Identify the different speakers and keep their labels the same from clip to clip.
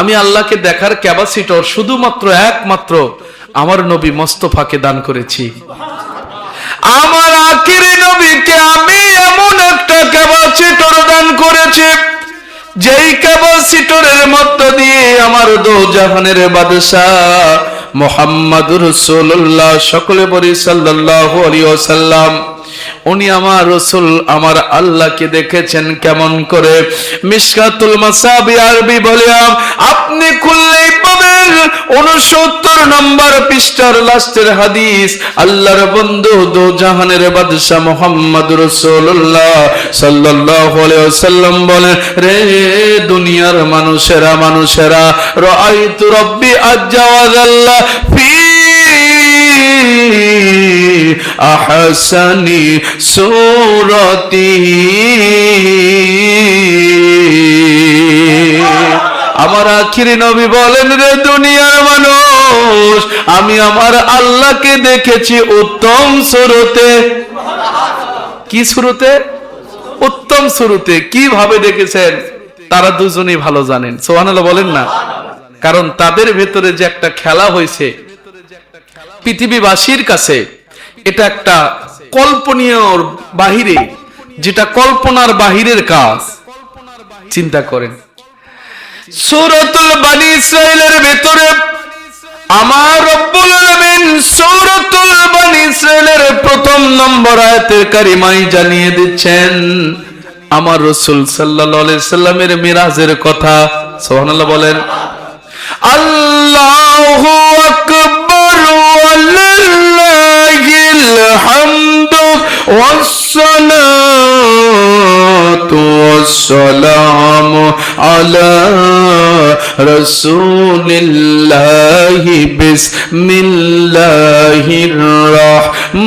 Speaker 1: আমি আল্লাহকে দেখার ক্যাপাসিটর শুধুমাত্র একমাত্র আমার নবী মোস্তফাকে দান করেছি। আমার আখিরি নবীকে আমি এমন একটা ক্যাপাসিটর দান করেছি, যেই ক্যাপাসিটরের মধ্য দিয়ে আমার দো জাহানের বাদশাহ মোহাম্মদ রসুল্লাহ সকলে বলি সাল্লাহ সাল্লাম উনি আমার রসুল, আমার আল্লাহকে দেখেছেন কেমন করে। মিসকাতুল মাসাবি আরবি বলে, আপনি খুললেই পাবেন উনসত্তর নম্বর পৃষ্ঠার লাস্টের হাদিস। আল্লাহর বন্ধু দো জাহানের বাদশাহ মোহাম্মদ রসুল্লাহ সাল্লাহ সাল্লাম রে দুনিয়ার মানুষেরা মানুষেরা, রাআইতু রব্বি ফি আহসানি সূরতিহি আমার আখিরি নবী বলেন, রে দুনিয়ার মানুষ, আমি আমার আল্লাহকে দেখেছি উত্তম সুরতে। কি শুরুতে উত্তম শুরুতে কীভাবে দেখেছেন? তারা দুজনেই ভালো জানেন। সোহানাল্লাহ বলেন না। কারণ তাদের ভেতরে যে একটা খেলা হয়েছে পৃথিবীবাসীর কাছে এটা একটা কল্পনীয় বাহিরে, যেটা কল্পনার বাহিরের কাজ। চিন্তা করেন। সূরাতুল বানি ইসরাইলের ভেতরে আমার রব্বুল আলামিন সূরাতুল বানি ইসরাইলের প্রথম নম্বর আয়াতের কারিমাই জানিয়ে দিচ্ছেন, আমার রাসূল সাল্লাল্লাহু আলাইহি সাল্লামের মিরাজের কথা। সুবহানাল্লাহ বলেন, আল্লাহু আকবার। والسلام على رسول الله بسم الله الرحمن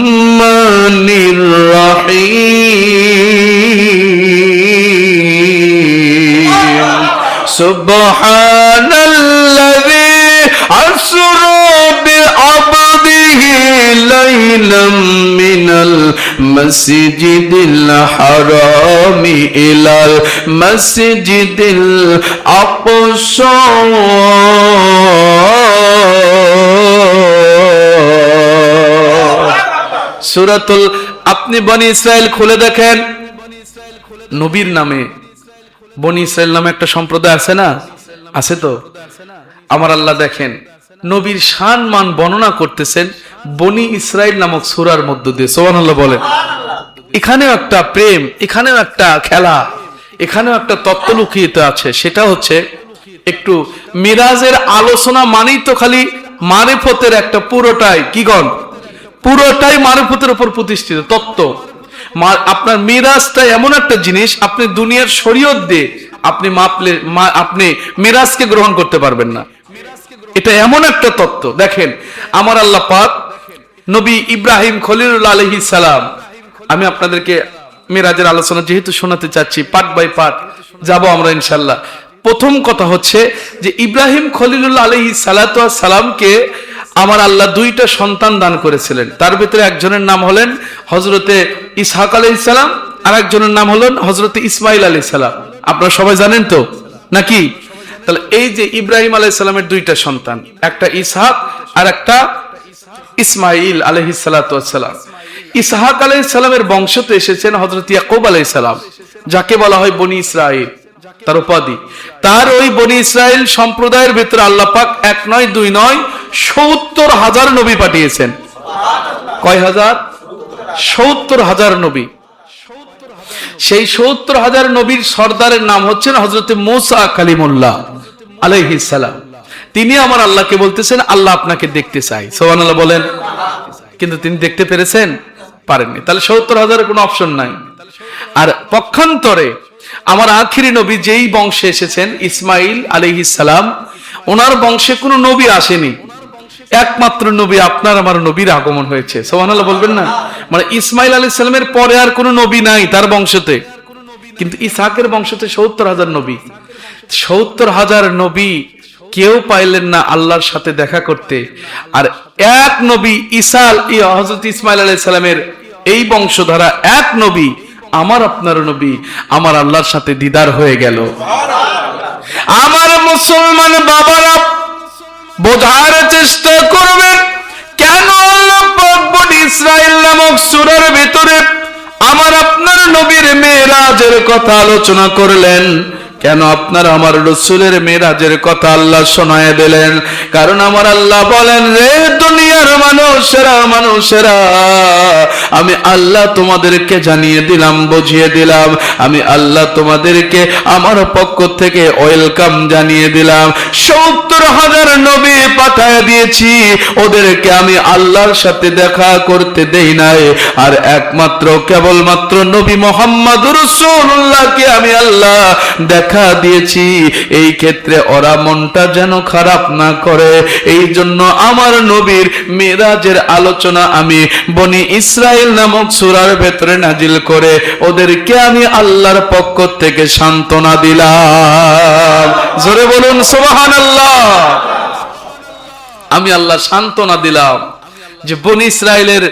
Speaker 1: الرحيم سبحان الذي أسرى بعبده ليلا من المسجد الحرام إلى المسجد الأقصى সুরাতুল আপনি বনি ইসরায়েল খুলে দেখেন নবীর নামে বনি ইসরায়েল নামে একটা সম্প্রদায় আছে না আছে তো আমার আল্লাহ দেখেন নবীর শান মান বর্ণনা করতেছেন বনি ইসরায়েল নামক সুরার মধ্য দিয়ে। সোহান আল্লাহ বলেন এখানেও একটা প্রেম এখানেও একটা খেলা এখানেও একটা তত্ত্ব লুকিয়ে আছে। সেটা হচ্ছে একটু মিরাজের আলোচনা মানেই তো খালি মারেফতের একটা পুরোটাই। কি গণ? পুরোটাই মারুফতের উপর প্রতিষ্ঠিত তত্ত্ব। আপনার মিরাজটা এমন একটা জিনিস আপনি দুনিয়ার শরীয়ত দিয়ে আপনি মাপলে আপনি মিরাজকে গ্রহণ করতে পারবেন না। এটা এমন একটা তত্ত্ব, দেখেন, আমার আল্লাহ পাক নবী ইব্রাহিম খলিলুল্লাহ আলহি সালাম, আমি আপনাদেরকে মিরাজের আলোচনা যেহেতু শোনাতে চাচ্ছি পার্ট বাই পার্ট যাব আমরা ইনশাল্লাহ প্রথম কথা হচ্ছে যে ইব্রাহিম খলিলুল্লাহ আলহি সালামকে আমার আল্লাহ দুইটা সন্তান দান করেছিলেন। তার ভিতরে একজনের নাম হলেন হজরতে ইসহাক আলহ সালাম আর একজনের নাম হলেন হজরতে ইসমাইল আলী সালাম। আপনারা সবাই জানেন তো? নাকি? তাহলে এই যে ইব্রাহিম আলাই সালামের দুইটা সন্তান, একটা ইসহাক আর একটা ইসমাইল আলহি সালাম। ইসহাক আলহ সালামের বংশতে এসেছেন হজরত ইয়াকুব আলাই সালাম, যাকে বলা হয় বনি ইসরাইল তার উপাধি। তার ওই বনি ইসরাইল সম্প্রদায়ের ভিতরে আল্লাহ পাক এক নয়, দুই নয়, সত্তর হাজার নবী পাঠিয়েছেন। কয় হাজার? সত্তর হাজার নবী। সেই সত্তর হাজার নবীর সর্দারের নাম হচ্ছেন হজরত মোসা কালিমুল্লাহ আলাইহিসালাম তিনি আমার আল্লাহকে বলতেছেন, আল্লাহ আপনাকে দেখতে চাই। সোহান আল্লাহ বলেন। কিন্তু তিনি দেখতে পেরেছেন? পারেননি। তাহলে সত্তর হাজারের কোনো অপশন নাই। আর পক্ষান্তরে আমার আখিরি নবী যেই বংশে এসেছেন, ইসমাইল আলাইহিসালাম ওনার বংশে কোনো নবী আসেনি। একমাত্র নবী আপনার আমার নবীর আগমন হয়েছে। সোহানাল্লাহ বলবেন না? মানে ইসমাইল আলী সালামের পরে আর কোনো নবী নাই তার বংশতে। কিন্তু ইসাকের বংশতে সত্তর হাজার নবী। সত্তর হাজার নবী কেউ পাইলেন না আল্লাহর সাথে দেখা করতে। আর এক নবী ইসাল হজরত ইসমাইল আলাই সালামের এই বংশধারা এক নবী আমার আপনার নবী আমার আল্লাহর সাথে দিদার হয়ে গেল। আমার মুসলমান বোঝার চেষ্টা করবেন, কেন ইসরায়েল নামক সুরের ভেতরে আমার আপনার নবীর মেয়েরাজের কথা আলোচনা করলেন? কেন আপনার আমার রসুলের মেয়েরাজের কথা আল্লাহ শোনায় দিলেন? কারণ আমার আল্লাহ বলেন, রে দুনিয়ার মানুষেরা মানুষেরা, আমি আল্লাহ তোমাদেরকে জানিয়ে দিলাম, বুঝিয়ে দিলাম। আমি আল্লাহ তোমাদেরকে আমার পক্ষ থেকে ওয়েলকাম জানিয়ে দিলাম। সত্তর হাজার নবী পাঠায় দিয়েছি। ওদেরকে আমি আল্লাহর সাথে দেখা করতে দেই নাই। আর একমাত্র, কেবলমাত্র নবী মোহাম্মদ রসুল্লাহকে আমি আল্লাহ দেখা দিয়েছি, এই ক্ষেত্রে ওরা মনটা যেন খারাপ না করে। এই জন্য আমার নবীর মেরাজের আলোচনা আমি বনি ইসরায়েল নামক সুরার ভেতরে নাজিল করে ওদেরকে আমি আল্লাহর পক্ষ থেকে সান্ত্বনা দিলাম। জোরে বলুন সোবাহান আল্লাহ আমি আল্লাহ সান্ত্বনা দিলাম যে বনি ইসরায়েলের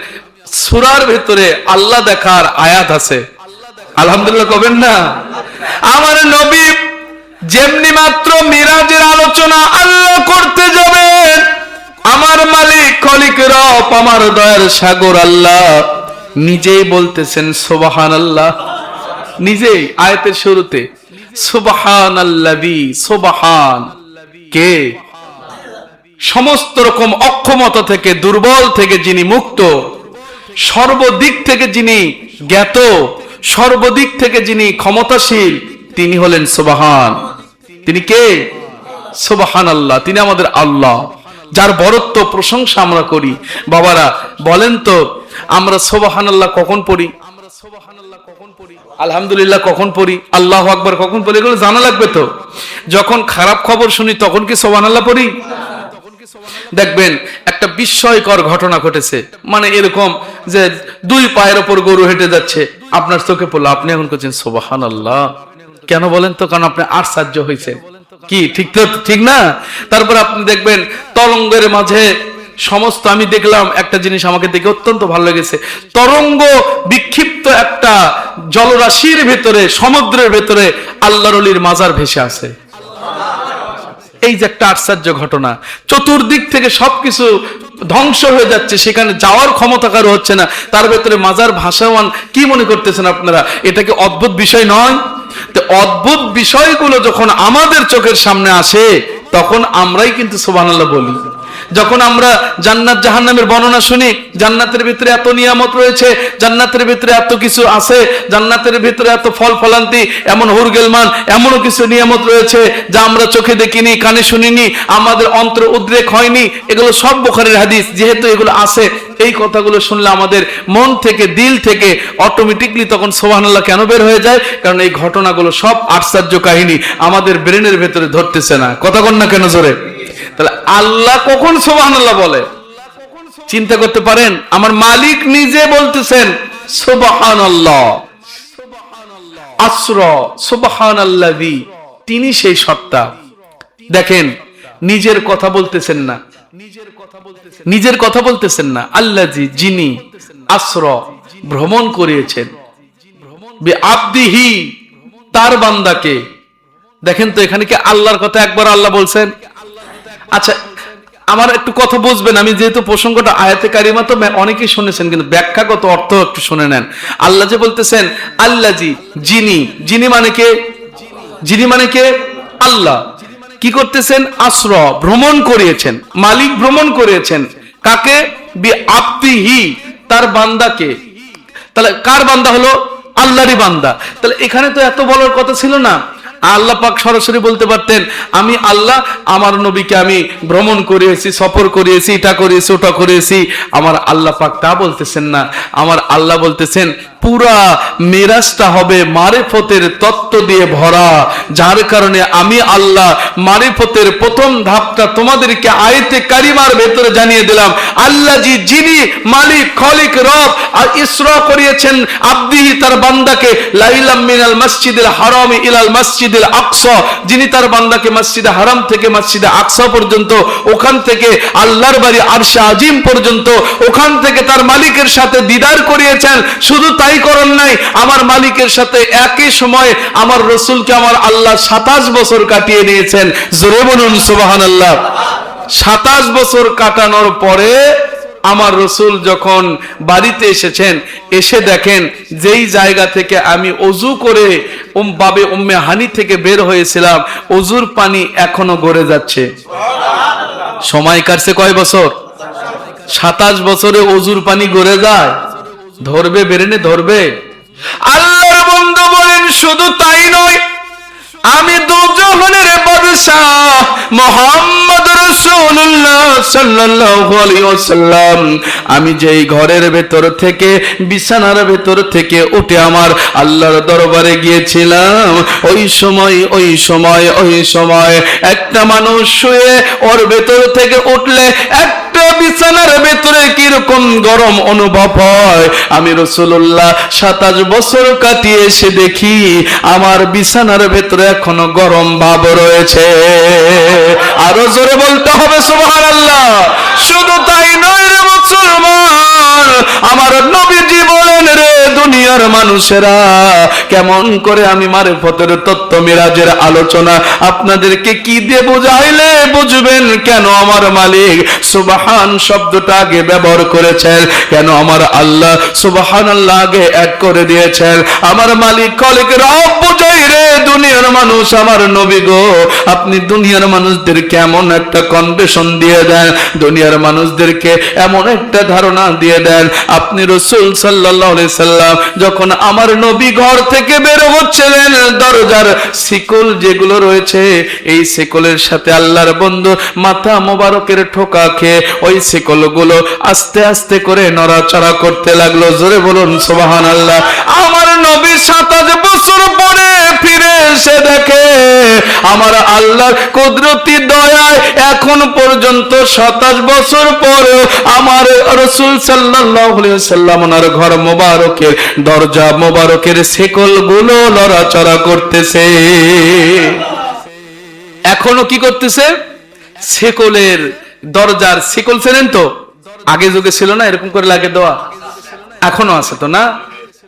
Speaker 1: সুরার ভেতরে আল্লাহ দেখার আয়াত আছে। আলহামদুলিল্লাহ কবেন না? আমার নবী যেমনি মাত্র মিরাজের আলোচনা আল্লাহ করতে যাবেন, আমার মালিক খলিক রব, আমার দয়ার সাগর আল্লাহ। নিজেই বলতেছেন সোবাহান আল্লাহ নিজেই, আয়তের শুরুতে সোবাহান আল্লাবি সোবাহান। কে? সমস্ত রকম অক্ষমতা থেকে, দুর্বল থেকে যিনি মুক্ত, সর্বদিক থেকে যিনি জ্ঞাত সর্বদিক থেকে যিনি ক্ষমতাশীল, তিনি হলেন সোবাহান। তিনি কে? সোবাহান আল্লাহ তিনি আমাদের আল্লাহ। যার বরত্ব, প্রশংসা আমরা করি। বাবারা, বলেন তো, আমরা সোবাহান আল্লাহ কখন পড়ি? আলহামদুলিল্লাহ কখন পড়ি? আল্লাহ আকবর কখন পড়ি? এগুলো জানা লাগবে তো? যখন খারাপ খবর শুনি, তখন কি সোবাহান আল্লাহ পড়ি? দেখবেন, একটা বিস্ময়কর ঘটনা ঘটেছে। মানে এরকম যে দুই পায়ের ওপর গরু হেঁটে যাচ্ছে, আপনার চোখে পড়ল, আপনি এখন করছেন সোবাহান আল্লাহ কেন বলেন তো? কারণ আপনি আশ্চর্য হয়েছে কি, ঠিক তো, ঠিক না? তারপর আপনি দেখবেন, তরঙ্গের মাঝে সমস্ত আমি দেখলাম, একটা জিনিস আমাকে দেখে অত্যন্ত ভালো লেগেছে। তরঙ্গ বিক্ষিপ্ত একটা জলরাশির ভেতরে, সমুদ্রের ভেতরে আল্লাহর মাজার ভেসে আছে এই যে একটা আশ্চর্য ঘটনা, চতুর্দিক থেকে সবকিছু ধ্বংস হয়ে যাচ্ছে, সেখানে যাওয়ার ক্ষমতা কারও হচ্ছে না, তার ভেতরে মাজার ভাষাওয়ান কি মনে করতেছেন আপনারা? এটা কি অদ্ভুত বিষয় নয়? তো অদ্ভুত বিষয়গুলো যখন আমাদের চোখের সামনে আসে, তখন আমরাই কিন্তু সোবানাল্লাহ বলি। যখন আমরা জান্নাত জাহান্নামের বর্ণনা শুনি, জান্নাতের ভিতরে এত নিয়ামত রয়েছে, জান্নাতের ভিতরে এত কিছু আছে, জান্নাতের ভিতরে এত ফল ফলান্তি, এমন হুরগেলমান, এমনও কিছু নিয়ামত রয়েছে যা আমরা চোখে দেখিনি, কানে শুনিনি, আমাদের অন্তর উদ্রেক হয়নি। এগুলো সব বোখারের হাদিস, যেহেতু এগুলো আছে, এই কথাগুলো শুনলে আমাদের মন থেকে, দিল থেকে অটোমেটিকলি তখন সোহানাল্লাহ কেন বের হয়ে যায়? কারণ এই ঘটনাগুলো সব আশ্চর্য কাহিনী আমাদের ব্রেনের ভেতরে ধরতেছে না। কথা কন না কেন জোরে? তাহলে আল্লাহ কখন সোবাহান আল্লাহ বলে? চিন্তা করতে পারেন, আমার মালিক নিজে বলতেছেন সোবাহান আল্লাহ আশ্র সোবাহান আল্লাহি তিনি সেই সত্তা। দেখেন, নিজের কথা বলতেছেন না। নিজের কথা বলতেছেন না। আল্লাজি যিনি আশ্র ভ্রমণ করিয়েছেন। আব্দিহি, তার বান্দাকে। দেখেন তো এখানে কি আল্লাহর কথা একবার আল্লাহ বলছেন? আচ্ছা আমার একটু কথা বুঝবেন, আমি যেহেতু প্রসঙ্গটা আয়াতে কারিমা, তো অনেকেই শুনেছেন, কিন্তু ব্যাখ্যাগত অর্থ একটু শুনে নেন। আল্লাহ যে বলতেছেন আল্লাহ জি যিনি যিনি মানে কে? যিনি মানে কে? আল্লাহ। কি করতেছেন? আশ্র ভ্রমণ করিয়েছেন। মালিক ভ্রমণ করিয়েছেন। কাকে? বি আপ্তিহি তার বান্দাকে। তাহলে কার বান্দা হলো? আল্লাহরই বান্দা। তাহলে এখানে তো এত বলার কথা ছিল না। আল্লাহ পাক সরাসরি বলতে পারতেন, আমি আল্লাহ, আমার নবীকে আমি ভ্রমণ করিয়েছি, সফর করিয়েছি, এটা করিয়েছি, ওটা করিয়েছি। আমার আল্লাহ পাক তা বলতেছেন না। আমার আল্লাহ বলতেছেন পুরা মেরাজটা হবে মারেফতের তত্ত্ব দিয়ে ভরা। যার কারণে আমি আল্লাহ মারিফতের প্রথম ধাপটা তোমাদেরকে আয়তে কারিমার ভেতরে জানিয়ে দিলাম। আল্লাহ জি যিনি মালিক, খলিক, রব আর ইসরা করিয়েছেন আব্দিহি তার বান্দাকে লাইলাম মিনাল মসজিদুল হারাম ইলাল মসজিদুল আকসা। যিনি তার বান্দাকে মসজিদে হারাম থেকে মসজিদে আকসা পর্যন্ত, ওখান থেকে আল্লাহর বাড়ি আরশা আজিম পর্যন্ত, ওখান থেকে তার মালিকের সাথে দিদার করিয়েছেন। শুধু তাই করেন নাই, আমার মালিকের সাথে একই সময় আমার রসুলকে আমার আল্লাহ সাতাশ বছর কাটিয়ে নিয়েছেন জোরে বলুন সুবাহান আল্লাহ সাতাশ বছর কাটানোর পরে আমার রসুল যখন বাড়িতে এসেছেন, এসে দেখেন যেই জায়গা থেকে আমি অজু করে বাবে উম্মে হানি থেকে বের হয়েছিলাম, অজুর পানি এখনও গড়ে যাচ্ছে। সময় কাটছে কয় বছর? সাতাশ বছরে অজুর পানি গড়ে যায়? ধরবে বেরেনে ধরবে। আল্লাহর বন্ধু বলেন শুধু তাই নয় আমি দুজনের বাদশাহ মোহাম্মদ রাসূলুল্লাহ সাল্লাল্লাহু আলাইহি ওয়াসাল্লাম। আমি যেই ঘরের ভেতর থেকে, বিছানার ভেতর থেকে উঠে আমার আল্লাহর দরবারে গিয়েছিলাম। ওই সময় ওই সময় ওই সময় একটা মানুষ শুয়ে ওর ভেতর থেকে উঠলে একটা বিছানার ভেতরে কীরকম গরম অনুভব হয়। আমি রসুল্লাহ সাতাশ বছর কাটিয়ে এসে দেখি, আমার বিছানার ভেতরে এখনও গরম ভাব রয়েছে। আরও জোরে বলতে হবে সুবহান আল্লাহ শুধু তাই নয় রে মুসলমান, আমার নবীজি বলেন রে দুনিয়ার মানুষেরা, কেমন করে আমি মারে ফতের তত্ত্ব মিরাজের আলোচনা আপনাদেরকে কি দিয়ে বুঝাইলে বুঝবেন? কেন আমার মালিক সুবাহান শব্দটা আগে ব্যবহার করেছেন? কেন আমার আল্লাহ সুবাহান আল্লাহ আগে এক করে দিয়েছেন? আমার মালিক কলিক রব বুঝাই রে, দুনিয়ার মানুষ আমার নবী গো। আপনি দুনিয়ার মানুষদের কেমন একটা কনভেশন দিয়ে দেন? দুনিয়ার মানুষদেরকে এমন একটা ধারণা দিয়ে দেন? আপনি রসুল সাল্লাহ সাল্লাম যখন আমার নবী ঘর থেকে বের হচ্ছিলেন, দরজার শিকল যেগুলো রয়েছে, এই শিকলের সাথে আল্লাহর বন্ধু মাথা মোবারকের ঠোকা খেয়ে ওই শিকলগুলো আস্তে আস্তে করে নড়াচড়া করতে লাগল। জোরে বলুন সোবাহান আল্লাহ আমার নবী সাতাশ বছর পরে ফিরে এসে দেখে আমার আল্লাহর কুদরতি দয়ায় এখন পর্যন্ত সাতাশ বছর পরেও আমার রসুল সাল্লাম ওনার ঘর মোবারকের দরজা মোবারকের শেকলগুলো লড়াচড়া করতেছে। এখনও কি করতেছে? শেকলের দরজার শেকল চেনেন তো? আগে যুগে ছিল না এরকম করে লাগে দেওয়া? এখনও আছে তো না?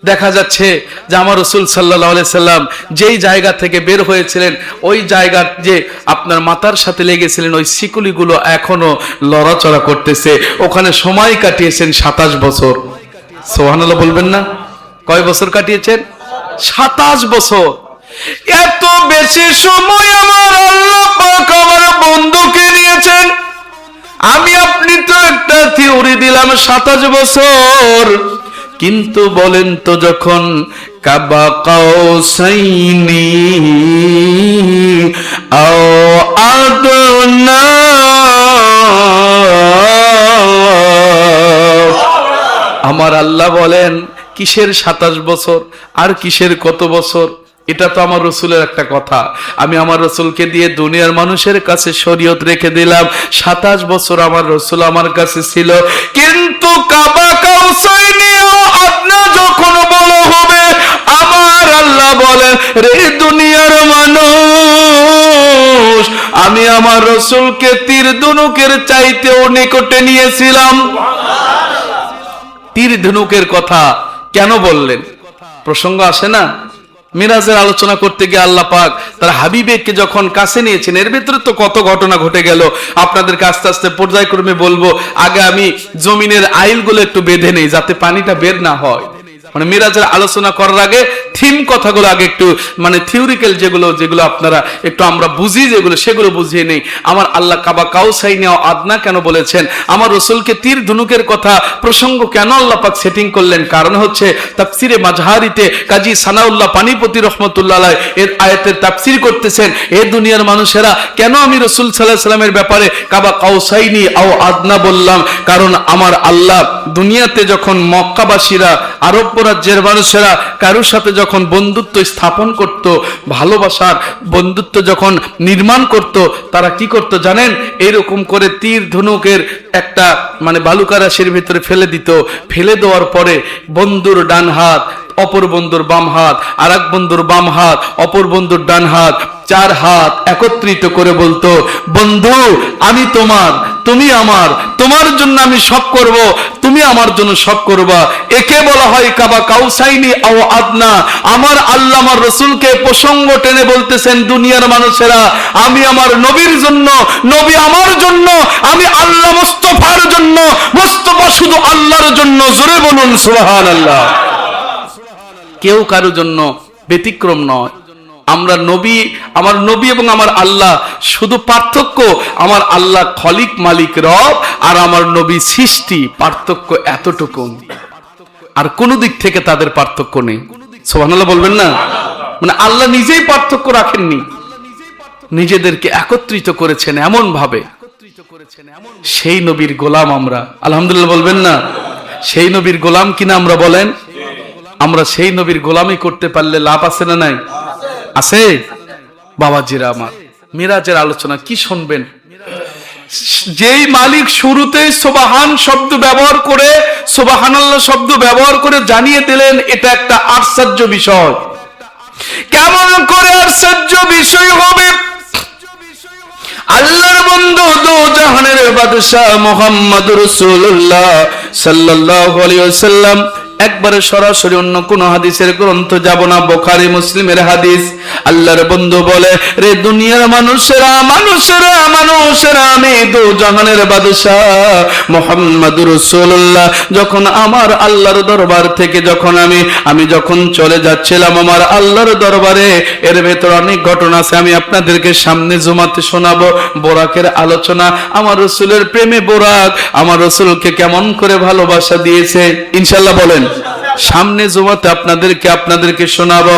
Speaker 1: দেখা যাচ্ছে যে আমার রসুল সাল্লাহ সাল্লাম যেই জায়গা থেকে বের হয়েছিলেন, ওই জায়গার যে আপনার মাতার সাথে লেগেছিলেন, ওই শিকুলিগুলো এখনও লড়াচড়া করতেছে। ওখানে সময় কাটিয়েছেন সাতাশ বছর। সোহানাল্লাহ বলবেন না? কয় বছর কাটিয়েছেন? সাতাশ বছর। এত বেশি সময় আমার আল্লাহ আমার বন্ধুকে নিয়েছেন আমি আপনি তো একটা থিওরি দিলাম, সাতাশ বছর। কিন্তু বলেন তো যখন কাবা কাউসাইনি, আও আদনা। আমার আল্লাহ বলেন, কিসের সাতাশ বছর আর কিসের কত বছর? এটা তো আমার রসুলের একটা কথা। আমি আমার রসুলকে দিয়ে দুনিয়ার মানুষের কাছে শরীয়ত রেখে দিলাম। সাতাশ বছর আমার রসুল আমার কাছে ছিল। কিন্তু কাবা যখন বড় হবে, আমার আল্লাহ বলেন, রে দুনিয়ার মানুষ, আমি আমার রসুলকে তীর দুনুকের চাইতেও নিকটে নিয়েছিলাম। তীর ধনুকের কথা কেন বললেন? প্রসঙ্গ আসে না? মিরাজের আলোচনা করতে গিয়ে আল্লাহ পাক তার হাবিবেকে যখন কাছে নিয়েছেন, এর ভিতরে তো কত ঘটনা ঘটে গেল। আপনাদেরকে আস্তে আস্তে পর্যায়ক্রমে বলব, আগে আমি জমিনের আইলগুলো একটু বেঁধে নেই যাতে পানিটা বের না হয়। মানে মিরাজের আলোচনা করার আগে থিম কথাগুলো আগে একটু মানে থিওরিক্যাল যেগুলো যেগুলো আপনারা একটু আমরা বুঝি, যেগুলো সেগুলো বুঝিয়ে নেই। আমার আল্লাহ কাবা কাউসাই নেওয়া আদনা কেন বলেছেন? আমার রসুলকে তীর ধনুকের কথা প্রসঙ্গ কেন আল্লাহ পাক সেটিং করলেন? কারণ হচ্ছে তাফসিরে মাঝহারিতে কাজী সানাউল্লাহ পানিপতি রহমতুল্লাহ এর আয়াতের তাফসির করতেছেন, এ দুনিয়ার মানুষেরা, কেন আমি রসুল সাল্লাহ সাল্লামের ব্যাপারে কাবা কাউসাইনি আও আদনা বললাম? কারণ আমার আল্লাহ দুনিয়াতে যখন মক্কাবাসীরা, আরব রাজ্যের মানুষেরা কারোর সাথে যখন বন্ধুত্ব স্থাপন করত, ভালোবাসার বন্ধুত্ব যখন নির্মাণ করত, তারা কি করত জানেন? এরকম করে তীর ধনুকের একটা মানে বালুকা রাশির ভিতরে ফেলে দিত। ফেলে দেওয়ার পরে বন্ধুর ডান হাত অপর বন্ধুর বাম হাত আর এক বন্ধুর বাম হাত, অপর বন্ধুর ডান হাত, চার হাত একত্রিত করে বলতো, বন্ধু, আমি তোমার, তুমি আমার, তোমার জন্য আমি সব করব, তুমি আমার জন্য সব করবা। একে বলা হয় কাবা কাউসাইনি আও আদনা। আমার আল্লাহ আমার রসুলকে প্রসঙ্গ টেনে বলতেছেন, দুনিয়ার মানুষেরা, আমি আমার নবীর জন্য, নবী আমার জন্য, আমি আল্লাহ মোস্তফার জন্য, মোস্তফা শুধু আল্লাহর জন্য। জোরে বলুন সুবহান আল্লাহ কেউ কারও জন্য ব্যতিক্রম নয়। আমরা নবী, আমার নবী এবং আমার আল্লাহ শুধু পার্থক্য আমার আল্লাহ খলিক, মালিক, রব আর আমার নবী সৃষ্টি পার্থক্য এতটুকু। আর কোনো দিক থেকে তাদের পার্থক্য নেই। সোহানাল্লাহ বলবেন না? মানে আল্লাহ নিজেই পার্থক্য রাখেননি। নিজেদেরকে একত্রিত করেছেন এমন ভাবে সেই নবীর গোলাম আমরা। আলহামদুলিল্লাহ বলবেন না? সেই নবীর গোলাম কিনা আমরা বলেন? আমরা সেই নবীর গোলামি করতে পারলে লাভ আছে না নাই? আছে? বাবাজিরা আমার, মিরাজের আলোচনা কি শুনবেন? যেই মালিক শুরুতেই সোবাহান শব্দ ব্যবহার করে, সোবাহানাল্লাহ শব্দ ব্যবহার করে জানিয়ে দিলেন, এটা একটা আশ্চর্য বিষয়। কেমন করে আশ্চর্য বিষয় হবে? আল্লাহর বন্ধু দু জাহানের বাদশাহ মোহাম্মদ রসুল্লাহ আলাইহি ওয়াসাল্লাম একবারে সরাসরি অন্য কোন হাদিসের গ্রন্থ যাব না, বোখারি, মুসলিমের হাদিস। আল্লাহর বন্ধু বলে, রে দুনিয়ার মানুষেরা মানুষেরা মানুষেরা, আমি দু জাহানের বাদশাহ মোহাম্মদ রসুল্লাহ যখন আমার আল্লাহর দরবার থেকে যখন আমি আমি যখন চলে যাচ্ছিলাম আমার আল্লাহর দরবারে, এর ভেতর অনেক ঘটনা আছে, আমি আপনাদেরকে সামনে জমাতে শোনাবো। বোরাকের আলোচনা, আমার রসুলের প্রেমে বোরাক, আমার রসুলকে কেমন করে ভালোবাসা দিয়েছে ইনশাল্লাহ বলেন। সামনে জমাতে আপনাদেরকে আপনাদেরকে শোনাবো।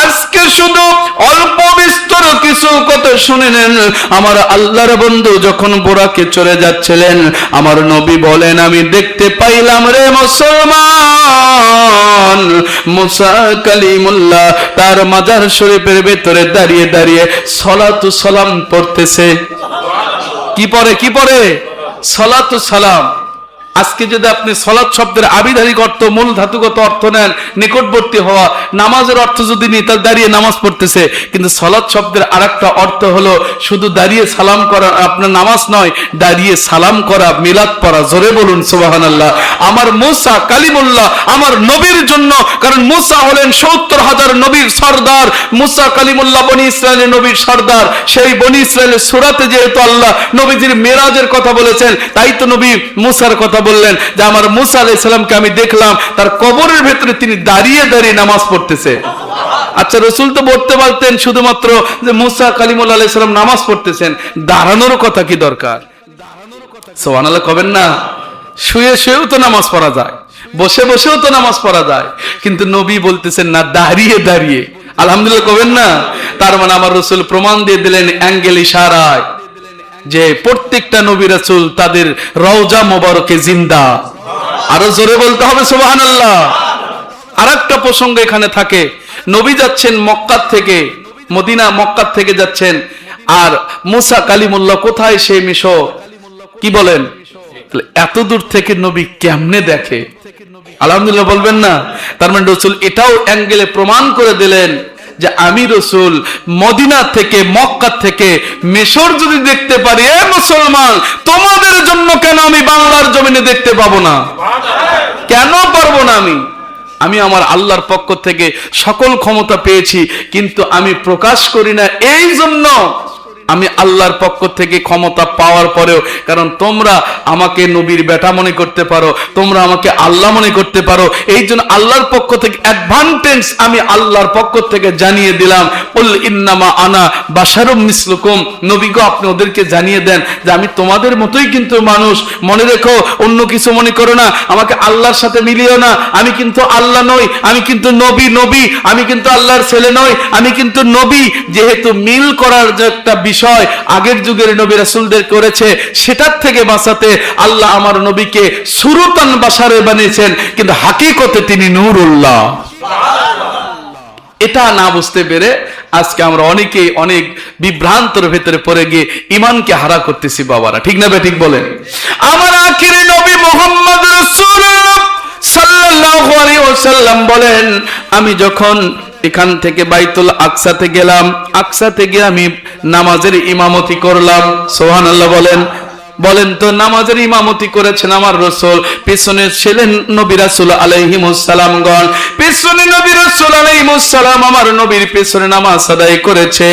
Speaker 1: আজকে শুধু অল্প বিস্তর কিছু কথা শুনে নেন। আমার আল্লাহর বন্ধু যখন বোরাকে চলে যাচ্ছিলেন, আমার নবী বলেন, আমি দেখতে পাইলাম রে মুসলমান। মুসা কালিমুল্লাহ তার মাজার শরীফের ভেতরে দাঁড়িয়ে দাঁড়িয়ে সলাতু সালাম পড়তেছে। কি পরে কি পরে সলাতু সালাম। আজকে যদি আপনি সলাৎ শব্দের আবিধারিক অর্থ, মূল ধাতুগত অর্থ নেন, নিকটবর্তী হওয়া, নামাজের অর্থ যদি নিই, তাহলে দাঁড়িয়ে নামাজ পড়তেছে। কিন্তু সলাৎ শব্দের আরেকটা অর্থ হলো শুধু দাঁড়িয়ে সালাম করা, আপনার নামাজ নয়, দাঁড়িয়ে সালাম করা, মিলাদ পড়া। জোরে বলুন সুবাহান আল্লাহ আমার মুসা কালিমুল্লাহ, আমার নবীর জন্য, কারণ মুসা হলেন সত্তর হাজার নবীর সর্দার। মুসা কালিমুল্লাহ বনি ইসরায়েলের নবীর সর্দার। সেই বনি ইসরায়েলের সুরাতে যেহেতু আল্লাহ নবীজির মেরাজের কথা বলেছেন, তাই তো নবী মুসার কথা বললেন যে আমার মুসা আলাই সালামকে আমি দেখলাম, তার কবরের ভেতরে তিনি দাঁড়িয়ে দাঁড়িয়ে নামাজ পড়তেছে। আচ্ছা রসুল তো পড়তে পারতেন শুধুমাত্র যে মুসা কালিমুল্লাহ আলাই সালাম নামাজ পড়তেছেন, দাঁড়ানোর কথা কি দরকার? সোহানাল্লাহ কবেন না? শুয়ে শুয়েও তো নামাজ পড়া যায়, বসে বসেও তো নামাজ পড়া যায়, কিন্তু নবী বলতেছেন, না, দাঁড়িয়ে দাঁড়িয়ে। আলহামদুলিল্লাহ, কবেন না? তার মানে আমার রসুল প্রমাণ দিয়ে দিলেন, অ্যাঙ্গেল ইশারায়। যে প্রত্যেকটা নবী রাসুল তাদের রওজা মোবারকে জিন্দা। আরও জোরে বলতে হবে সুবাহান আল্লাহ আর একটা প্রসঙ্গ এখানে থাকে, নবী যাচ্ছেন মক্কার থেকে, মদিনা মক্কার থেকে যাচ্ছেন, আর মুসা কালিমুল্লাহ কোথায় সে মিশর? কি বলেন? এত দূর থেকে নবী কেমনে দেখে? আলহামদুলিল্লাহ বলবেন না। তার মানে রসুল এটাও অ্যাঙ্গেলে প্রমাণ করে দিলেন যে আমি রসুল মদিনা থেকে, মক্কা থেকে মেশর যদি দেখতে পারি, এ মুসলমান, তোমাদের জন্য কেন আমি বাংলার জমিনে দেখতে পাবো না? কেন পারব না আমি? আমি আমার আল্লাহর পক্ষ থেকে সকল ক্ষমতা পেয়েছি, কিন্তু আমি প্রকাশ করি না। এই জন্য আমি আল্লাহর পক্ষ থেকে ক্ষমতা পাওয়ার পরেও, কারণ তোমরা আমাকে নবীর বেটা মনে করতে পারো, তোমরা আমাকে আল্লাহ মনে করতে পারো, এই জন্য আল্লাহর পক্ষ থেকে অ্যাডভান্টেজ আমি আল্লাহর পক্ষ থেকে জানিয়ে দিলাম। উল ইন্নামা আনা বাসারুম মিসলুকুম। নবীগো আপনি ওদেরকে জানিয়ে দেন যে আমি তোমাদের মতোই কিন্তু মানুষ। মনে রেখো, অন্য কিছু মনে করো না, আমাকে আল্লাহর সাথে মিলিও না। আমি কিন্তু আল্লাহ নই, আমি কিন্তু নবী নবী, আমি কিন্তু আল্লাহর ছেলে নই, আমি কিন্তু নবী। যেহেতু মিল করার যে একটা বিষয় আগের যুগের নবী রাসূলদের করেছে, সেটার থেকে বাঁচাতে আল্লাহ আমার নবীকে সুরতান বাসারে বানিয়েছেন, কিন্তু হাকিকতে তিনি নূরুল্লাহ। এটা না বুঝতে পেরে আজকে আমরা অনেকেই অনেক বিভ্রান্তর ভেতরে পড়ে গিয়ে ইমানকে হারা করতেছি বাবারা। ঠিক না ঠিক বলেন? আমার আখিরি নবী মোহাম্মদ আলাইহি ওয়াসাল্লাম বলেন, আমি যখন এখান থেকে বাইতুল আকসাতে গেলাম। আকসাতে গিয়ে আমি নামাজের ইমামতি করলাম। সোহান আল্লাহ বলেন বলেন তো, নামাজের ইমামতি করেছেন আমার রসুল, পেছনে ছিলেন নবী রাসূল আলাইহিমুসালামগণ পেছনে নবী রাসূল আলাইহিমুসালাম আমার নবীর পেছনে নামাজ আদায় করেছে।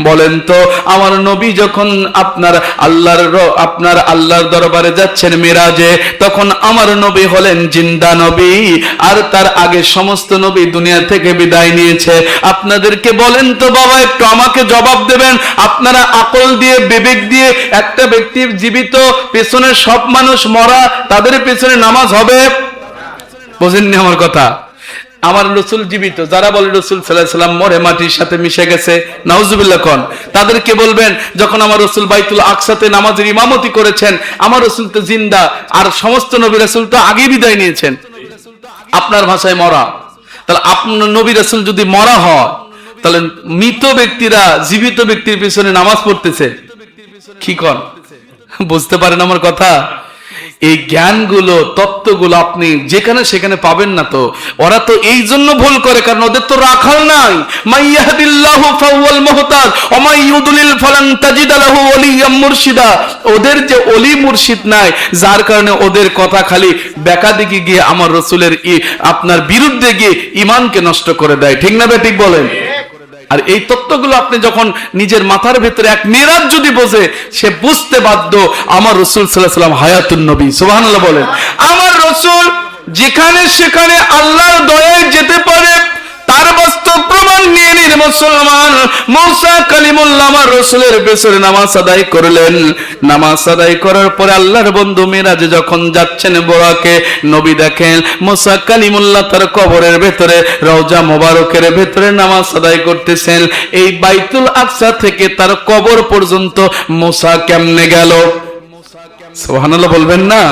Speaker 1: বলেন তো, আমার নবী যখন আপনার আল্লাহর আপনার আল্লাহর দরবারে যাচ্ছেন মিরাজে, তখন আমার নবী হলেন জিন্দা নবী, আর তার আগে সমস্ত নবী দুনিয়া থেকে বিদায় নিয়েছে। আপনাদেরকে বলেন তো, বাবা, একটু আমাকে জবাব দেবেন। আপনারা আকল দিয়ে, বিবেক দিয়ে একটা ব্যক্তির জীবিত পেছনে সব মানুষ মরা, তাদের পেছনে নামাজ হবে? বোঝেননি আমার কথা? আমার রসুল জীবিত, যারা বলে রসুল সাল্লাম মরে, মাটির সাথে মিশে গেছে, নাউজুবিল্লাহ কন? তাদেরকে বলবেন, যখন আমার রসুল বাইতুল আকসাতে নামাজের ইমামতি করেছেন, আমার রসুল তো জিন্দা, আর সমস্ত নবী রসুল তো আগে বিদায় নিয়েছেন। আপনার ভাষায় মরা। তাহলে আপনার নবী রসুল যদি মরা হয়, তাহলে মৃত ব্যক্তিরা, জীবিত ব্যক্তির পিছনে নামাজ পড়তেছে। কি কর বুঝতে পারেন আমার কথা? এই জ্ঞানগুলো, তত্ত্বগুলো আপনি যেখানে সেখানে পাবেন না তো। ওরা তো এই জন্য ভুল করে, কারণ ওদের তো রাখাল নাই। মাইয়াহদিল্লাহু মুরশিদা। ওদের যে অলি মুর্শিদ নাই, যার কারণে ওদের কথা খালি বেকা দিকে গিয়ে আমার রসুলের আপনার বিরুদ্ধে গিয়ে ইমানকে নষ্ট করে দেয়। ঠিক না বে, ঠিক বলেন? আর এই তত্ত্বগুলো আপনি যখন নিজের মাথার ভেতরে এক মেয়েরাজ যদি বোঝে, সে বুঝতে বাধ্য, আমার রসুল সাল্লাহ সাল্লাম হায়াতুন নবী সোহান বলেন। আমার রসুল যেখানে সেখানে আল্লাহর দয়ায় যেতে পারে তার বাস্তব প্রমাণ নিয়ে নিন মুসলমান। মৌসা কালিমুল্লাহ রসুলের পেছনে নামাজ আদায় করলেন। নামাজ আদায় করার পরে আল্লাহর বন্ধু মিরাজে যখন যাচ্ছেন বোরাকে, নবী দেখেন মোসা কালিমুল্লাহ তার কবরের ভেতরে, রওজা মোবারকের ভেতরে নামাজ আদায় করতেছেন। এই বাইতুল আকসা থেকে তার কবর পর্যন্ত মোসা কেমনে গেল? সোহানাল্লাহ বলবেন না?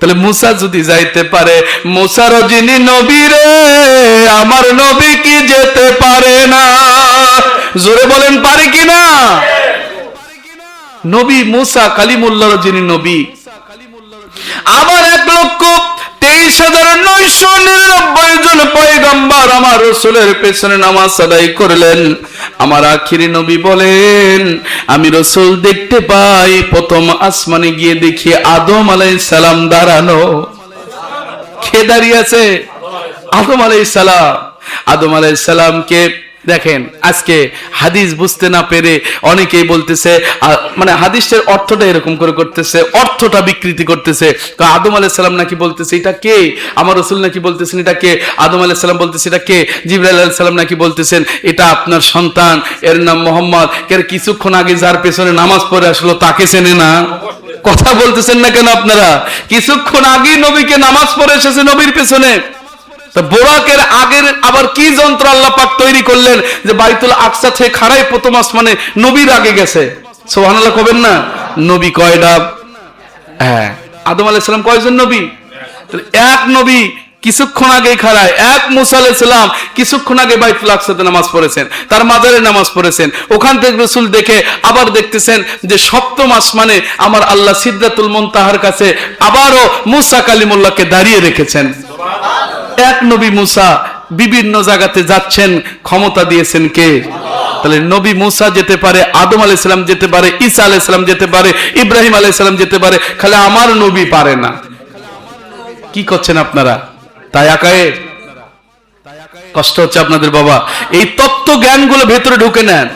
Speaker 1: তাহলে মুসা যদি যাইতে পারে, মুসার যিনি নবী রে, আমার নবী কি যেতে পারে না? জোরে বলেন, পারে কি না? নবী মুসা কালিমুল্লাহ যিনি নবী আবার এক লক্ষ তেইশ হাজার নয়শো নিরানব্বই জন পয়গম্বর আমার রসুলের পেছনে নামাজ আদায় করলেন। আমার আখিরি নবী বলেন, আমি রসুল দেখতে পাই, প্রথম আসমানে গিয়ে দেখি আদম আলাই সালাম দাঁড়ানো। খেদারি আছে? আদম আলাই সালাম। আদম আলাই সালামকে দেখেন, আজকে হাদিস বুঝতে না পেরে অনেকেই বলতেছে মানে হাদিসের অর্থটা এরকম করে করতেছে, অর্থটা বিকৃতি করতেছে। তো আদম সালাম নাকি বলতেছে, এটা কে? আমার রসুল নাকি বলতেছেন, এটা কে? আদম সালাম বলতেছে, এটা কে? আলাইহিস সালাম নাকি বলতেছেন, এটা আপনার সন্তান, এর নাম মোহাম্মদ। এর কিছুক্ষণ আগে যার পেছনে নামাজ পড়ে আসলো, তাকে চেনে না। কথা বলতেছেন না কেন আপনারা? কিছুক্ষণ আগেই নবীকে নামাজ পড়ে এসেছে, নবীর পেছনে। তা বোরাকের আগের আবার কি যন্ত্র আল্লাহ পাক তৈরি করলেন? যে বাইতুল আকসা থেকে খাড়াই প্রথম আসমানে নবীর আগে গেছে। সোহানাল্লাহ কবেন না? নবী কয়ডা হ্যাঁ। আদম আলাইহিস সালাম কয়জন নবী? এক নবী কিছুক্ষণ আগে খাড়ায়। এক মুসা কিছুক্ষণ আগে বাইতুল আকসাতে নামাজ পড়েছেন, তার মাজারে নামাজ পড়েছেন। ওখান থেকে রসুল দেখে আবার দেখতেছেন যে সপ্তম আসমানে আমার আল্লাহ সিদ্ধাতুল মুনতাহার কাছে আবারও মুসা কালিমুল্লাহকে দাঁড়িয়ে রেখেছেন। এক নবী মুসা বিভিন্ন জায়গাতে যাচ্ছেন, ক্ষমতা দিয়েছেন কে? তাহলে নবী মুসা যেতে পারে, আদম আলাইসালাম যেতে পারে, ঈসা আলাইসালাম যেতে পারে, ইব্রাহিম আলাইসালাম যেতে পারে, খালি আমার নবী পারে না। কি করছেন আপনারা? তাই আকায়ে? কষ্ট হচ্ছে আপনাদের বাবা। এই তত্ত্ব জ্ঞানগুলো ভেতরে ঢুকে নেন।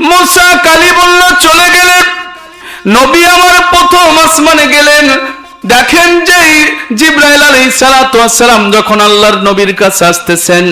Speaker 1: মুসা কালী বলল চলে গেলেন। নবী আমার প্রথম আসমানে গেলেন। দেখেন যে জিব্রাইল আলাইহিস সালাতু ওয়াসসালাম যখন আল্লাহর নবীর কাছে আসতেছেন,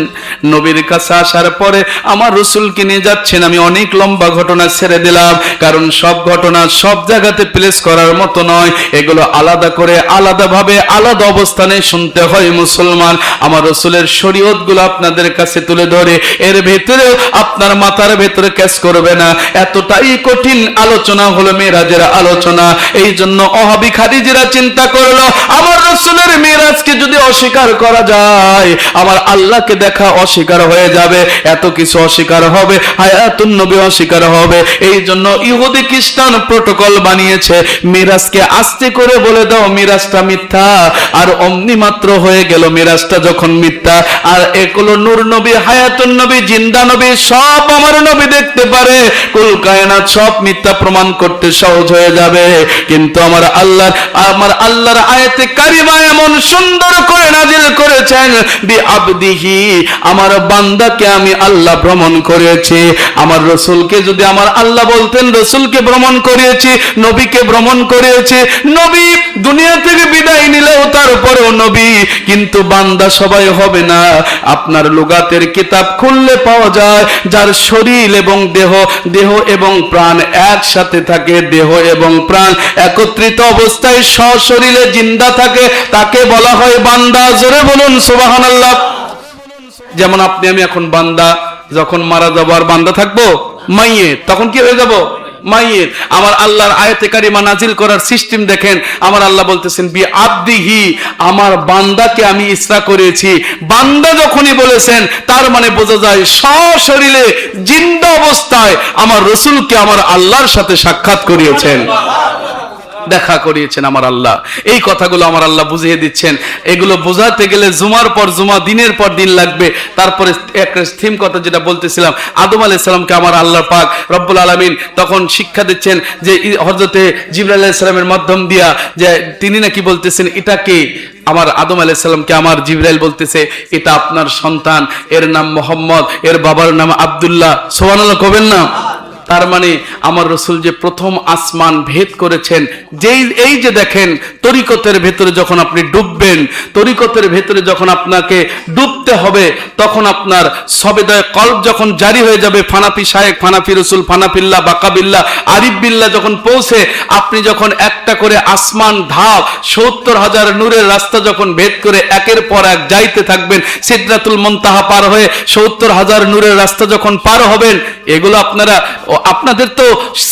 Speaker 1: নবীর কাছে আসার পরে আমার রসুলকে নিয়ে যাচ্ছেন, আমি অনেক লম্বা ঘটনা ছেড়ে দিলাম, কারণ সব ঘটনা সব জায়গাতে প্লেস করার মতো নয়, এগুলো আলাদা করে আলাদাভাবে আলাদা অবস্থানে শুনতে হয় মুসলমান। আমার রসুলের শরীয়তগুলো আপনাদের কাছে তুলে ধরে, এর ভেতরেও আপনার মাথার ভেতরে ক্যাচ করবে না। এতটাই কঠিন আলোচনা হলো মেয়েরাজের আলোচনা। এই জন্য অহাবি চিন্তা চিন্তা করল। আমার রসুলের মিরাজকে যদি অস্বীকার করা যায়, আমার আল্লাহকে দেখা অস্বীকার হয়ে যাবে, এত কিছু অস্বীকার হবে, হায়াতুন নবী অস্বীকার হবে। এই জন্য ইহুদি খ্রিস্টান প্রোটোকল বানিয়েছে, মিরাজকে আস্তে করে বলে দাও, মিরাজটা মিথ্যা। আর অমনি মাত্র হয়ে গেল মিরাজটা যখন মিথ্যা। আর এগুলো নূর নবী, হায়াতুন নবী, জিন্দা নবী, সব আমার নবী দেখতে পারে। কুল কায়নাত, সব মিথ্যা প্রমাণ করতে সহজ হয়ে যাবে। কিন্তু আমার আল্লাহ, আমার আল্লাহর আয়াতে কারিমা এমন সুন্দর করে নাজিল করেছেন, বি আবদিহি, আমার বান্দাকে আমি আল্লাহ ভ্রমণ করেছি। আমার রসুলকে যদি আমার আল্লাহ বলতেন, রসুলকে ভ্রমণ করিয়েছি, নবীকে ভ্রমণ করিয়েছি। নবী দুনিয়া থেকে বিদায় নিলেও তারপরেও নবী, কিন্তু বান্দা সবাই হবে না। আপনার লুগাতের কিতাব খুললে পাওয়া যায়, যার শরীর এবং দেহ দেহ এবং প্রাণ একসাথে থাকে, দেহ এবং প্রাণ একত্রিত অবস্থায় সশরীরে জিন্দা থাকে, তাকে বলা হয় বান্দা। জোরে বলুন, সুবহানাল্লাহ। যেমন আপনি, আমি এখন বান্দা, যখন মারা যাব আর বান্দা থাকব মাইয়ে তখন কি হয়ে যাব? মাইয়ের। আমার আল্লাহর আয়াতে কারিমা নাজিল করার সিস্টেম দেখেন, আমার আল্লাহ বলতেছেন, বি আব্দিহি, আমার বান্দাকে আমি ইসরা করেছি। বান্দা যখনই বলেছেন, তার মানে বোঝা যায়, সশরীরে জিন্দা অবস্থায় আমার রসুলকে আমার আল্লাহর সাথে সাক্ষাৎ করিয়েছেন। দেখা করিয়েছেন আমার আল্লাহ। এই কথাগুলো আমার আল্লাহ বুঝিয়ে দিচ্ছেন। এগুলো বোঝাতে গেলে জুমার পর জুমা, দিনের পর দিন লাগবে। তারপরে একটা থিম কথা যেটা বলতেছিলাম, আদম আলাইহিস সালামকে আমার আল্লাহ পাক রব্বুল আলামিন তখন শিক্ষা দিচ্ছেন যে হজরতে জিবরাইল আলাইহিস সালামের মাধ্যম দিয়া যে তিনি নাকি বলতেছেন এটাকে আমার আদম আলাইহিস সালামকে আমার জিবরাইল বলতেছে, এটা আপনার সন্তান। এর নাম মোহাম্মদ। এর বাবার নাম আব্দুল্লাহ। সোহানাল্লাহ কবেন না? তার মানে আমার রসুল যে প্রথম আসমান ভেদ করেছেন, যেই, এই যে দেখেন, তরিকতের ভেতরে যখন আপনি ডুববেন, তরিকতের ভেতরে যখন আপনাকে ডুবতে হবে, তখন আপনার সবেদয় কল্প যখন জারি হয়ে যাবে, ফানাফি শায়েক ফানাফি রসুল ফানাফিল্লা বাকাবিল্লা আরিফ বিল্লা যখন পৌঁছে, আপনি যখন একটা করে আসমান ধাপ সত্তর হাজার নূরের রাস্তা যখন ভেদ করে একের পর এক যাইতে থাকবেন সিদ্ধাতুল মন্তাহা পার হয়ে সত্তর হাজার নূরের রাস্তা যখন পার হবেন, এগুলো আপনারা আপনাদের তো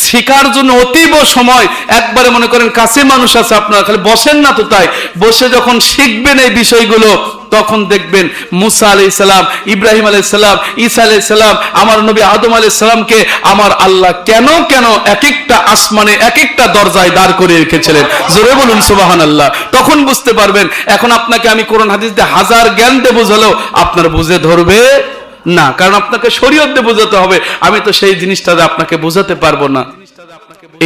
Speaker 1: শেখার জন্য অতীব সময়। একবারে মনে করেন কাছে মানুষ আছে আপনারা, খালি বসেন না তো তাই। বসে যখন শিখবেন এই বিষয়গুলো, তখন দেখবেন মুসা আলাই সালাম, ইব্রাহিম আলাই সালাম, ঈসা আলাই সালাম, আমার নবী আদম আলাই সালামকে আমার আল্লাহ কেন কেন এক একটা আসমানে এক একটা দরজায় দাঁড় করে রেখেছিলেন? জোরে বলুন সুবাহান আল্লাহ তখন বুঝতে পারবেন, এখন আপনাকে আমি কোরআন হাদিস হাজার জ্ঞান দিয়ে বুঝালেও আপনার বুঝে ধরবে। না, কারণ আপনাকে শরীয়ত বোঝাতে হবে। আমি তো সেই জিনিসটা আপনাকে বোঝাতে পারব না।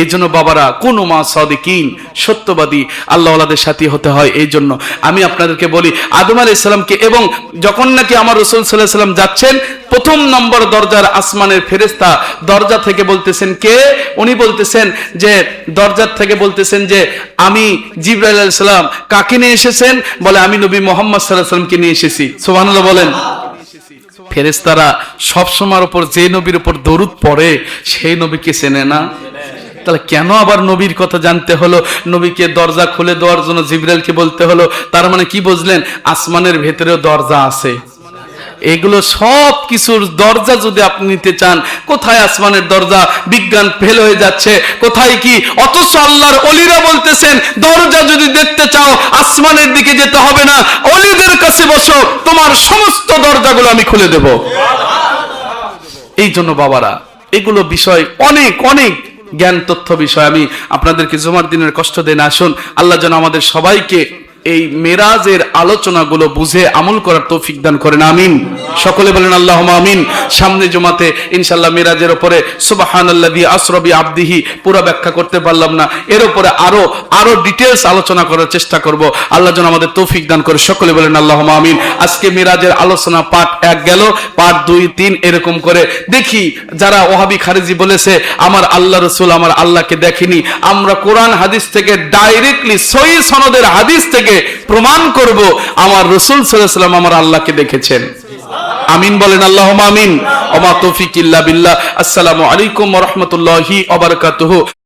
Speaker 1: এই জন্য বাবারা, কোন মা সদিকিন, সত্যবাদী আল্লাহদের সাথী হতে হয় এই জন্য আমি আপনাদেরকে বলি, আদম আলাহ ইসলামকে এবং যখন নাকি আমার রসুল সাল্লাহ সাল্লাম যাচ্ছেন, প্রথম নম্বর দরজার আসমানের ফেরেস্তা দরজা থেকে বলতেছেন কে? উনি বলতেছেন যে দরজার থেকে বলতেছেন যে, আমি জিব্রাইল আলাইহিস সালাম কাকে নিয়ে এসেছেন? বলে, আমি নবী মোহাম্মদ সাল্লাহ সাল্লামকে নিয়ে এসেছি। সুবহানাল্লাহ বলেন। ফেরেস্তারা সবসময়ের উপর যে নবীর উপর দরুদ পড়ে, সেই নবীকে চেনে না। তাহলে কেন আবার নবীর কথা জানতে হলো? নবীকে দরজা খুলে দেওয়ার জন্য জিব্রাইলকে বলতে হলো। তার মানে কি বুঝলেন? আসমানের ভেতরেও দরজা আছে। এগুলো সব কিছুর দরজা যদি আপনি নিতে চান, কোথায় আসমানের দরজা? বিজ্ঞান ফেল হয়ে যাচ্ছে। কোথায় কি? অথচ আল্লাহর অলিরা বলতেছেন, দরজা যদি দেখতে চাও, আসমানের দিকে যেতে হবে না। কাছে বসো, তোমার সমস্ত দরজাগুলো আমি খুলে দেব। এই জন্য বাবারা, এগুলো বিষয় অনেক অনেক জ্ঞান তথ্য বিষয়। আমি আপনাদেরকে জমার দিনের কষ্ট দেন, আসুন। আল্লাহ যেন আমাদের সবাইকে এই মেরাজের আলোচনাগুলো বুঝে আমল করার তৌফিক দান করেন, আমিন। সকলে বলেন আল্লাহ আমিন। সামনে জমাতে ইনশাল্লাহ মেরাজের উপরে সুবাহান আল্লাহ দিয়ে আসরবি আবদিহি পুরো ব্যাখ্যা করতে পারলাম না। এর উপরে আরও আরও ডিটেলস আলোচনা করার চেষ্টা করব। আল্লাহ যেন আমাদের তৌফিক দান করে, সকলে বলেন আল্লাহ আমিন। আজকে মিরাজের আলোচনা পার্ট এক গেল পার্ট দুই, তিন, এরকম করে। দেখি যারা ওহাবি খারেজি বলেছে, আমার আল্লাহ রসুল আমার আল্লাহকে দেখেনি। আমরা কোরআন হাদিস থেকে ডাইরেক্টলি সহি সনদের হাদিস থেকে প্রমাণ করব আমার রসুল সাল্লাম আমার আল্লাহকে দেখেছেন। আমিন বলেন আল্লাহ আমিন। অমা তৌফিক ইল্লা বিল্লাহ। আসসালামু আলাইকুম রহমতুল্লাহি